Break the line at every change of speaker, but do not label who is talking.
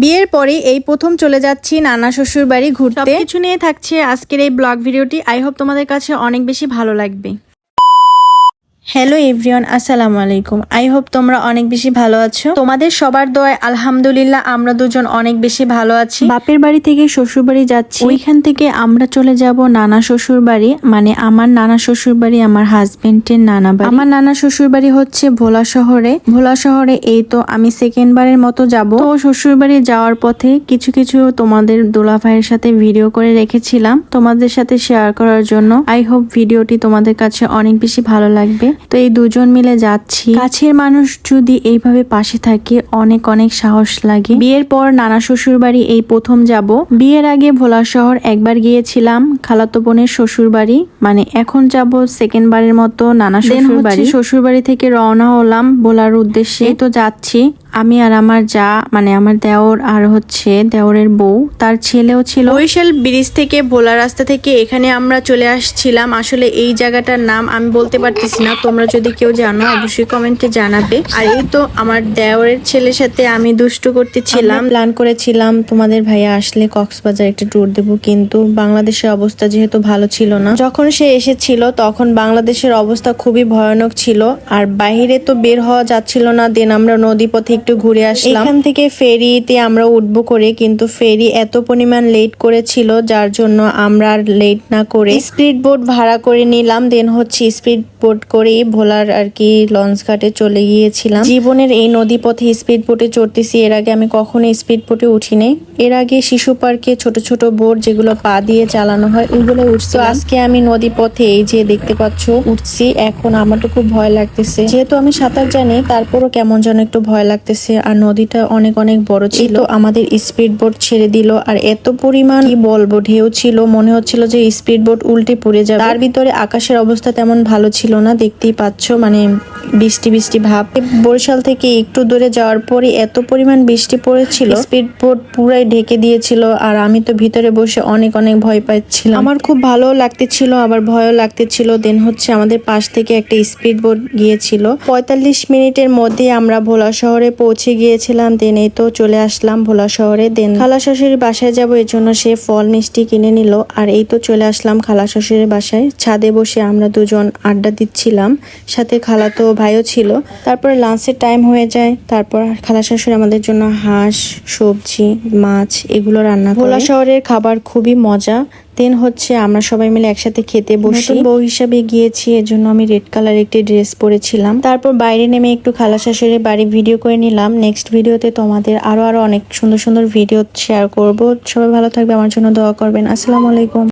বিয়ের পরে এই প্রথম চলে যাচ্ছি নানা শ্বশুর বাড়ি ঘুরতে। কিছু নিয়ে থাকছে আজকের এই ব্লগ ভিডিওটি। আই হোপ তোমাদের কাছে অনেক বেশি ভালো লাগবে। হ্যালো এভরিওয়ান আসসালামু আলাইকুম আই হোপ তোমরা অনেক বেশি ভালো আছো। তোমাদের সবার দোয়ায় আলহামদুলিল্লাহ আমরা দুজন অনেক বেশি ভালো আছি। বাপের বাড়ি থেকে শ্বশুর বাড়ি যাচ্ছি। ওইখান থেকে আমরা চলে যাব নানা শ্বশুর বাড়ি মানে আমার নানা শ্বশুর বাড়ি আমার হাজবেন্ডের নানা বাড়ি। আমার নানা শ্বশুর বাড়ি হচ্ছে ভোলা শহরে। ভোলা শহরে এই তো আমি সেকেন্ড বারের মতো যাব। তো শ্বশুর বাড়ি যাওয়ার পথে কিছু কিছু তোমাদের দোলা ভাইয়ের সাথে ভিডিও করে রেখেছিলাম। তোমাদের সাথে শেয়ার করার জন্য। আই হোপ ভিডিওটি তোমাদের কাছে অনেক বেশি ভালো লাগবে। তো এই দুজন মিলে যাচ্ছি। কাছের মানুষ যদি এইভাবে পাশে থাকে অনেক অনেক সাহস লাগে। বিয়ের পর নানা শ্বশুর বাড়ি এই প্রথম যাব। বিয়ের আগে ভোলা শহর একবার গিয়েছিলাম খালাতো বোনের শ্বশুর বাড়ি মানে এখন যাব সেকেন্ড বারের মতো নানা শ্বশুর বাড়ি শ্বশুর বাড়ি থেকে রওনা হলাম ভোলার উদ্দেশ্যে। তো যাচ্ছি। আমি আর আমার যা মানে আমার দেওর আর হচ্ছে দেওরের বউ তার ছেলেও ছিল। বরিশাল ব্রিজ থেকে ভোলা রাস্তা থেকে এখানে আমরা চলে আসছিলাম। আসলে এই জায়গাটার নাম আমি বলতে পারতেছি না। তোমরা যদি কেউ জানো অবশ্যই কমেন্টে জানাবে। আর এই তো আমার দেওরের ছেলের সাথে আমি দুষ্টু করতেছিলাম। প্ল্যান করেছিলাম তোমাদের ভাইয়া আসলে কক্সবাজার একটা ট্যুর দেবো কিন্তু বাংলাদেশের অবস্থা যেহেতু ভালো ছিল না। যখন সে এসেছিল তখন বাংলাদেশের অবস্থা খুবই ভয়ানক ছিল। আর বাইরে তো বের হওয়া যাচ্ছিল না দেন আমরা নদী পথে একটু ঘুরে আসলাম। এখান থেকে ফেরিতে আমরা উঠবো করে, কিন্তু ফেরি এত পরিমাণ লেট করেছিল, যার জন্য আমরা আর লেট না করে স্পিড বোট ভাড়া করে নিলাম। দেন হচ্ছে স্পিড বোট করেই ভোলার আর কি লঞ্চ ঘাটে চলে গিয়েছিলাম। জীবনের এই নদী পথে স্পিড বোটে চড়তেছি, এর আগে আমি কখনো স্পিড বোটে উঠিনি। এর আগে শিশু পার্কে ছোট ছোট বোট যেগুলো পা দিয়ে চালানো হয় ওইগুলো উঠছি। আজকে আমি নদী পথে এই যে দেখতে পাচ্ছ, উঠছি। এখন আমার তো খুব ভয় লাগতেছে। যেহেতু আমি সাঁতার জানি, তারপরও কেমন যেন একটু ভয় লাগতেছে। আর নদীটা অনেক অনেক বড় ছিল। আমাদের স্পিড বোট ছেড়ে দিল আর এত পরিমাণ কি বলব ঢেউ ছিল মনে হচ্ছিল যে স্পিড বোট উল্টে পড়ে যাবে। তার ভিতরে আকাশের অবস্থা তেমন ভালো ছিল না দেখতেই পাচ্ছ মানে বৃষ্টি বৃষ্টি ভাব। বরিশাল থেকে একটু দূরে যাওয়ার পরে এত পরিমাণ বৃষ্টি পড়েছিল স্পিড বোট পুরাই ঢেকে দিয়েছিল আর আমি তো ভিতরে বসে অনেক অনেক ভয় পাচ্ছিলাম। আমার খুব ভালো লাগতেছিল আবার ভয়ও লাগতেছিল। দেন হচ্ছে আমাদের পাশ থেকে একটা স্পিড বোট গিয়েছিল। পঁয়তাল্লিশ মিনিটের মধ্যে আমরা ভোলা শহরে পৌঁছে গিয়েছিলাম দেন এই তো চলে আসলাম ভোলা শহরে। দেন খালা শাশুড়ির বাসায় যাব, এর জন্য সে ফল, মিষ্টি কিনে নিল। আর এই তো চলে আসলাম খালা শাশুড়ির বাসায়। ছাদে বসে আমরা দুজন আড্ডা দিচ্ছিলাম। সাথে খালা তো ভাইও ছিল। তারপরে লাঞ্চের টাইম হয়ে যায়। তারপর খালা শাশুড়ি আমাদের জন্য হাঁস, সবজি, মাছ, এগুলো রান্না ভোলা শহরের খাবার খুবই মজা। দেন হচ্ছে আমরা সবাই মিলে একসাথে খেতে বসে। বউ হিসাবে গিয়েছি, এজন্য জন্য আমি রেড কালার একটি ড্রেস পরেছিলাম। তারপর বাইরে নেমে একটু খালা শাশুড়ির বাড়ি ভিডিও করে নিলাম। নেক্সট ভিডিওতে তোমাদের আরও আরও অনেক সুন্দর সুন্দর ভিডিও শেয়ার করব। সবাই ভালো থাকবে, আমার জন্য দোয়া করবেন। আসসালামু আলাইকুম।